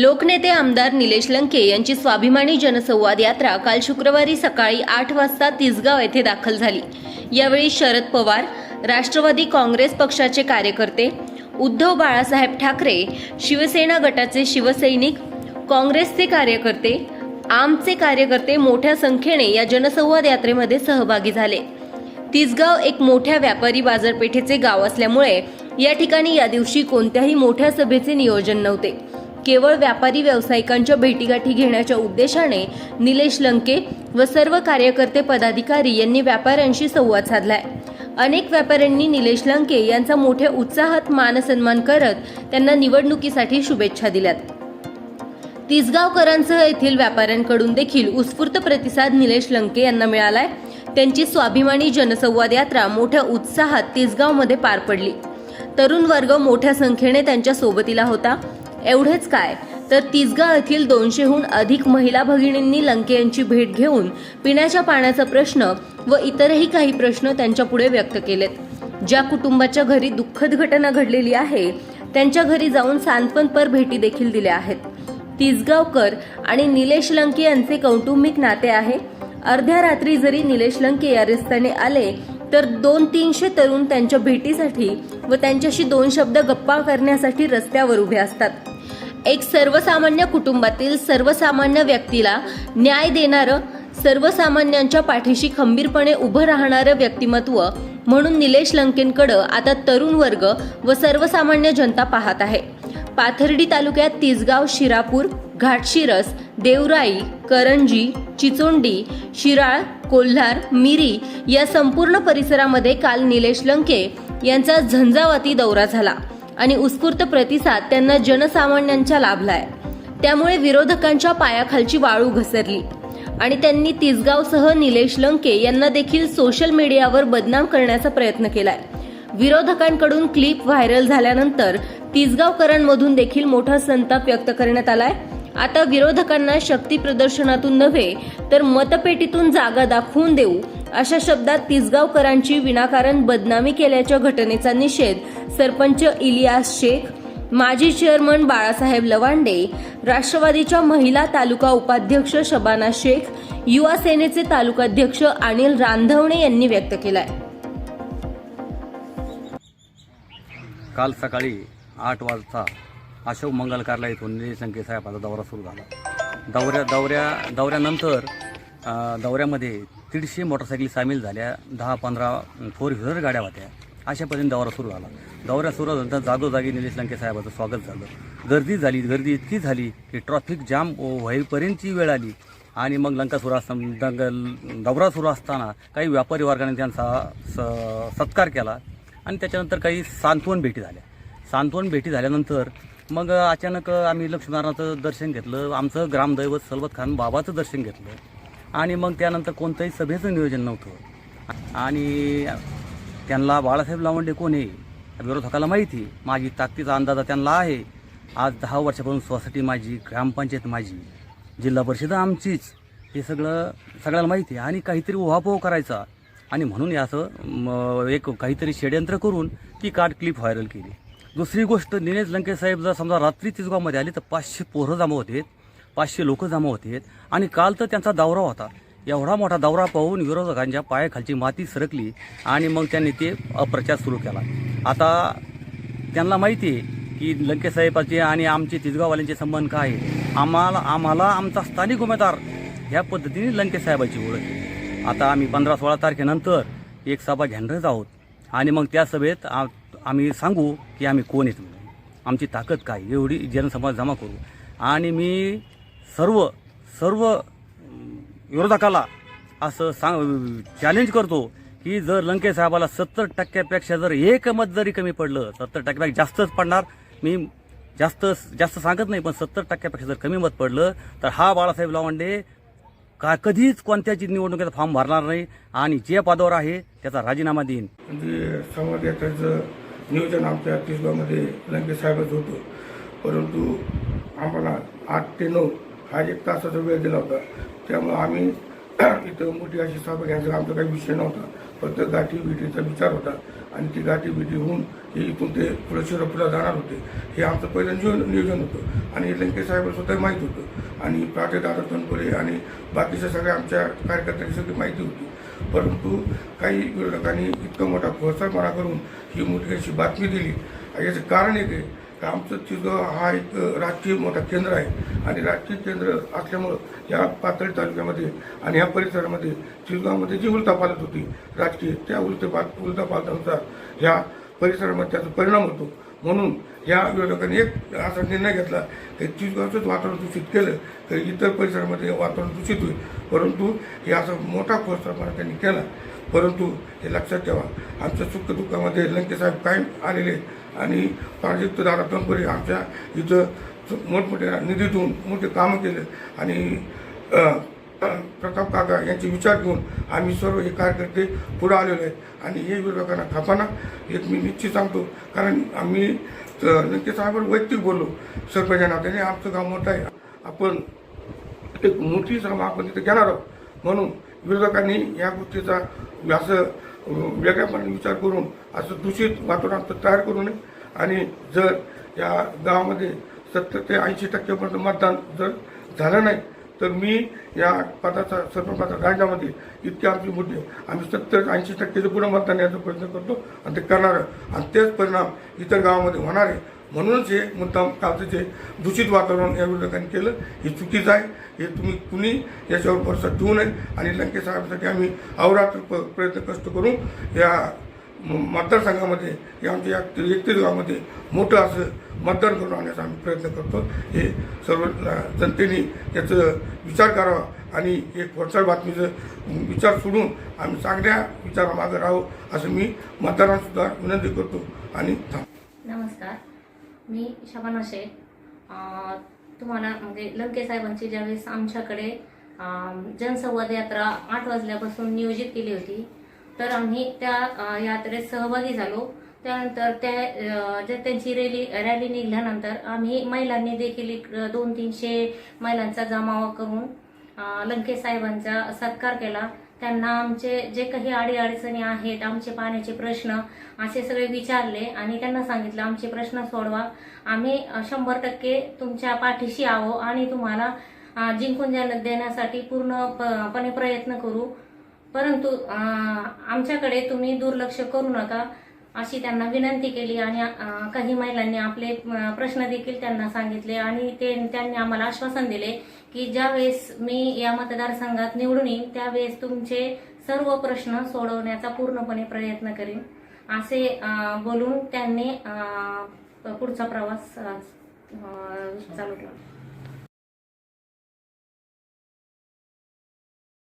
लोकनेते आमदार निलेश लंके यांची स्वाभिमानी जनसंवाद यात्रा काल शुक्रवारी सकाळी आठ वाजता तिसगाव येथे दाखल झाली. यावेळी शरद पवार राष्ट्रवादी काँग्रेस पक्षाचे कार्यकर्ते उद्धव बाळासाहेब ठाकरे शिवसेना गटाचे शिवसैनिक काँग्रेसचे कार्यकर्ते आमचे कार्यकर्ते मोठ्या संख्येने या जनसंवाद यात्रेमध्ये सहभागी झाले. तिसगाव एक मोठ्या व्यापारी बाजारपेठेचे गाव असल्यामुळे या ठिकाणी या दिवशी कोणत्याही मोठ्या सभेचे नियोजन नव्हते. केवळ व्यापारी व्यावसायिकांच्या भेटीगाठी घेण्याच्या उद्देशाने निलेश लंके व सर्व कार्यकर्ते पदाधिकारी यांनी व्यापाऱ्यांशी संवाद साधलाय. अनेक व्यापाऱ्यांनी निलेश लंके यांचा मोठ्या उत्साहात मानसन्मान करत त्यांना निवडणुकीसाठी शुभेच्छा दिल्यात. तिसगावकरांसह येथील व्यापाऱ्यांकडून देखील उत्स्फूर्त प्रतिसाद निलेश लंके यांना मिळालाय. त्यांची स्वाभिमानी जनसंवाद यात्रा मोठ्या उत्साहात तिसगावमध्ये पार पडली. तरुण वर्ग मोठ्या संख्येने त्यांच्या सोबतीला होता. एवढेच काय? तर तिसगाव येथील दोनशेहून अधिक महिला भगिनींनी लंके यांची भेट घेऊन पिण्याच्या पाण्याचा प्रश्न व इतरही काही प्रश्न त्यांच्या पुढे व्यक्त केलेत. ज्या कुटुंबाच्या घरी दुःखद घटना घडलेली आहे त्यांच्या घरी जाऊन सांत्वनपर भेटी देखील दिल्या आहेत. तिसगावकर आणि निलेश लंके यांचे कौटुंबिक नाते आहे. अर्ध्या रात्री जरी निलेश लंके या रस्त्याने आले तर दोन तीनशे तरुण त्यांच्या भेटीसाठी व त्यांच्याशी दोन शब्द गप्पा करण्यासाठी रस्त्यावर उभे असतात. एक सर्वसामान्य कुटुंबातील सर्वसामान्य व्यक्तीला न्याय देणारं सर्वसामान्यांच्या पाठीशी खंबीरपणे उभं राहणारं व्यक्तिमत्व म्हणून निलेश लंकेंकडं आता तरुण वर्ग व सर्वसामान्य जनता पाहत आहे. पाथर्डी तालुक्यात तिसगाव शिरापूर घाटशिरस देवराई करंजी चिचोंडी शिराळ कोल्हार मिरी या संपूर्ण परिसरामध्ये काल निलेश लंके यांचा झंझावाती दौरा झाला. आणि उत्स्फूर्त प्रतिसाद त्यांना जनसामान्यांच्या लाभलाय. त्यामुळे विरोधकांच्या पायाखालची वाळू घसरली. आणि त्यांनी तिसगावसह निलेश लंके यांना देखील सोशल मीडियावर बदनाम करण्याचा प्रयत्न केलाय. विरोधकांकडून क्लिप व्हायरल झाल्यानंतर तिसगावकरांमधून देखील मोठा संताप व्यक्त करण्यात आलाय. आता विरोधकांना शक्ती प्रदर्शनातून नव्हे तर मतपेटीतून जागा दाखवून देऊ अशा शब्दात तिसगावकरांची विनाकारण बदनामी केल्याच्या घटनेचा निषेध सरपंच इलियास शेख माजी चेअरमन बाळासाहेब लवांडे राष्ट्रवादीच्या महिला तालुका उपाध्यक्ष शबाना शेख युवा सेनेचे तालुकाध्यक्ष अनिल रांधवणे यांनी व्यक्त केलाय. काल सकाळी आठ वाजता अशोक मंगल कार्यालय इथून निलेश लंके साहेबाचा दौरा सुरू झाला. दौऱ्या दौऱ्या दौऱ्यानंतर दौऱ्यामध्ये दीडशे मोटरसायकली सामील झाल्या दहा पंधरा फोर व्हीलर गाड्या होत्या. अशा पद्धतीने दौरा सुरू झाला. दौरा सुरू झाल्यानंतर जागोजागी निलेश लंके साहेबाचं स्वागत झालं. गर्दी झाली गर्दी इतकी झाली की ट्रॉफिक जाम व्हाईपर्यंतची वेळ आली. आणि मग लंका सुरू असताना दौरा सुरू असताना काही व्यापारी वर्गाने त्यांचा स सत्कार केला. आणि त्याच्यानंतर काही सांत्वन भेटी झाल्या. सांत्वन भेटी झाल्यानंतर मग अचानक आम्ही लक्ष्मीनारायणाचं दर्शन घेतलं. आमचं ग्रामदैवत सलबत खान बाबाचं दर्शन घेतलं. आणि मग त्यानंतर कोणतंही सभेचं नियोजन नव्हतं. आणि त्यांना बाळासाहेब लावंडे कोण आहे? विरोधकाला माहिती माझी ताकदीचा अंदाजा त्यांना आहे. आज दहा वर्षापासून सोसायटी माझी ग्रामपंचायत माझी जिल्हा परिषद आमचीच. हे सगळं सगळ्याला माहिती आहे. आणि काहीतरी उहापोह करायचा. आणि म्हणून हे असं एक काहीतरी षडयंत्र करून ती कार्ड क्लिप व्हायरल केली. दुसरी गोष्ट निलेश लंकेसाहेब जर समजा रात्री तिसगावमध्ये आली तर पाचशे पोरं जमा होते. पाचशे लोक जमा होते आणि काल तर त्यांचा दौरा होता. एवढा मोठा दौरा पाहून विरोधकांच्या पायाखालची माती सरकली आणि मग त्यांनी ते अप्रचार सुरू केला. आता त्यांना माहिती आहे की लंकेसाहेबाचे आणि आमचे तिजगाववाल्यांचे संबंध काय आहे आम्हाला आम्हाला आमचा स्थानिक उमेदवार ह्या पद्धतीने लंकेसाहेबाची ओळख आहे. आता आम्ही पंधरा सोळा तारखेनंतर एक सभा घेणारच आहोत. आणि मग त्या सभेत आम्ही सांगू की आम्ही कोण आहेत आमची ताकद काय? एवढी जनसमाज जमा करू. आणि मी सर्व सर्व विरोधकाला असं सांग चॅलेंज करतो की जर लंके साहेबाला सत्तर टक्क्यापेक्षा जर एक मत जरी कमी पडलं सत्तर टक्क्यापेक्षा जास्तच पडणार. मी जास्त जास्त सांगत नाही पण सत्तर टक्क्यापेक्षा जर कमी मत पडलं तर हा बाळासाहेब लावंडे का कधीच कोणत्याची निवडणुकीचा फॉर्म भरणार नाही आणि जे पदावर आहे त्याचा राजीनामा देईन. म्हणजे संवाद यात्रेचं नियोजन आमच्या तिसगावमध्ये लंके साहेबच होतं. परंतु आम्हाला आठ ते नऊ हा एक तासाचा वेळ दिला होता. त्यामुळे आम्ही इथं मोठी अशी सभा घ्यायचा आमचा काही विषय नव्हता. फक्त गाठी बिटीचा विचार होता आणि ती गाठी बिटी होऊन हे इथून ते पुढे शिरपूरला जाणार होते. हे आमचं पहिलं नियोजन नियोजन होतं. आणि लंके साहेब सुद्धा माहीत होतं. आणि प्राजदादा तनपुरे आणि बाकीच्या सगळ्या आमच्या कार्यकर्त्यांची सगळी माहिती होती. परंतु काही विरोधकांनी इतकं मोठा खोडसाळपणा करून ही मोठी अशी बातमी दिली. याचं कारण एक आहे आमचं चिजगाव हा एक राजकीय मोठा केंद्र आहे. आणि राजकीय केंद्र असल्यामुळं या पातळी तालुक्यामध्ये आणि या परिसरामध्ये चिजगावमध्ये जी उलतापालत होती राजकीय त्या उलटपाल उलतापालतानुसार ह्या परिसरामध्ये त्याचा परिणाम होतो. म्हणून या विरोधकांनी एक असा निर्णय घेतला की चिजगावचंच वातावरण दूषित केलं तर इतर परिसरामध्ये वातावरण दूषित होईल. परंतु हे असा मोठा खोडसाळपणा त्यांनी केला. परंतु हे लक्षात ठेवा. आमच्या सुख दुःखामध्ये लंकेसाहेब कायम आलेले आणि प्राजक्त दादा तंपुरे आमच्या इथं मोठमोठ्या निधीतून मोठे कामं केले. आणि प्रताप काका यांचे विचार घेऊन आम्ही सर्व हे कार्यकर्ते पुढे आलेलो आहेत. आणि हे विरोधकांना खपाना एक मी निश्चित सांगतो. कारण आम्ही लंकेसाहेबांवर वैयक्तिक बोललो. सरपंच नात्याने आमचं गाव मोठं आहे. आपण एक मोठी सभा आपण तिथे घेणार आहोत. म्हणून विरोधकांनी या गोष्टीचा असं वेगळ्यापणे विचार करून असं दूषित वातावरण तयार करू नये. आणि जर या गावामध्ये सत्तर ते ऐंशी टक्क्यापर्यंत मतदान जर झालं नाही तर मी या पदाचा सर्वपदा राज्यामध्ये इतकी आमचे मुद्दे. आम्ही सत्तर ऐंशी टक्केचं पुढं मतदान याचा प्रयत्न करतो आणि ते करणार आणि तेच परिणाम इतर गावामध्ये होणार आहे. म्हणूनच हे मुद्दाम कालचं जे दूषित वातावरण या विरोधकांनी केलं हे चुकीचं आहे. हे तुम्ही कुणी याच्यावर भरसा ठेवू नये आणि लंके साहेबांसाठी आम्ही अवरात्र प- प्रयत्न कष्ट करून या मतदारसंघामध्ये या आमच्या या एकतीस गावामध्ये मोठं असं मतदान करून आणण्याचा आम्ही प्रयत्न करतो. हे सर्व जनतेने याचं विचार करावा आणि एक खोडसाळ बातमीचं विचार सोडून आम्ही चांगल्या विचारामागं राहू असं मी मतदारांसुद्धा विनंती करतो. आणि थांब. नमस्कार. मी शबाना शेख तुम्हाला म्हणजे लंके साहेबांची ज्यावेळेस आमच्याकडे जनसंवाद यात्रा आठ वाजल्यापासून नियोजित केली होती तर आम्ही त्या यात्रेत सहभागी झालो. त्यानंतर त्या जे त्यांची रॅली रॅली निघाल्यानंतर आम्ही महिलांनी देखील एक दोन तीनशे महिलांचा जमावा करून लंके साहेबांचा सत्कार केला. त्यांना आमचे जे काही अडीअडचणी आहेत आमचे पाण्याचे प्रश्न असे सगळे विचारले आणि त्यांना सांगितलं आमचे प्रश्न सोडवा. आम्ही शंभर टक्के तुमच्या पाठीशी आहो आणि तुम्हाला जिंकून देण्यासाठी पूर्णपणे प्रयत्न करू. परंतु आमच्याकडे तुम्ही दुर्लक्ष करू नका अशी त्यांना विनंती केली आणि काही महिलांनी आपले प्रश्न देखील त्यांना सांगितले आणि ते त्यांनी आम्हाला आश्वासन दिले की ज्यावेळेस मी या मतदारसंघात निवडून येईन त्यावेळेस तुमचे सर्व प्रश्न सोडवण्याचा पूर्णपणे प्रयत्न करीन. असे बोलून त्यांनी पुढचा प्रवास चालू केला